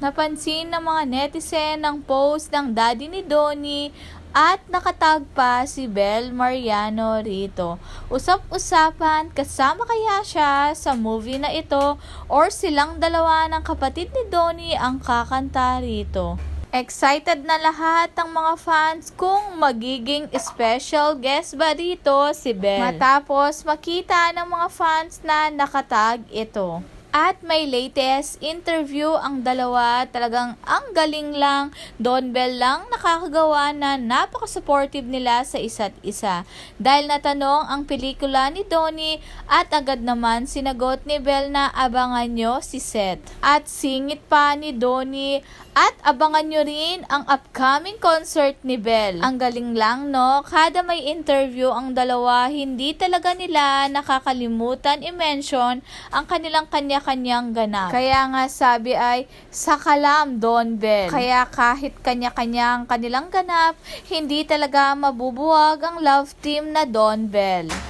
Napansin ng mga netizen ang post ng daddy ni Donnie at nakatag pa si Bel Mariano rito. Usap-usapan kasama kaya siya sa movie na ito or silang dalawa ng kapatid ni Donnie ang kakanta rito. Excited na lahat ng mga fans kung magiging special guest ba dito si Bel. Matapos makita ng mga fans na nakatag ito. At may latest interview ang dalawa. Talagang ang galing lang. Don Bell lang nakakagawa na napaka-supportive nila sa isa't isa. Dahil natanong ang pelikula ni Donnie at agad naman sinagot ni Bell na abangan nyo si Seth. At singit pa ni Donnie at abangan nyo rin ang upcoming concert ni Bell. Ang galing lang no, kada may interview ang dalawa, hindi talaga nila nakakalimutan i-mention ang kanilang kanya-kanyang ganap. Kaya nga sabi ay, sakalam Don Bell. Kaya kahit kanya-kanyang kanilang ganap, hindi talaga mabubuwag ang love team na Don Bell.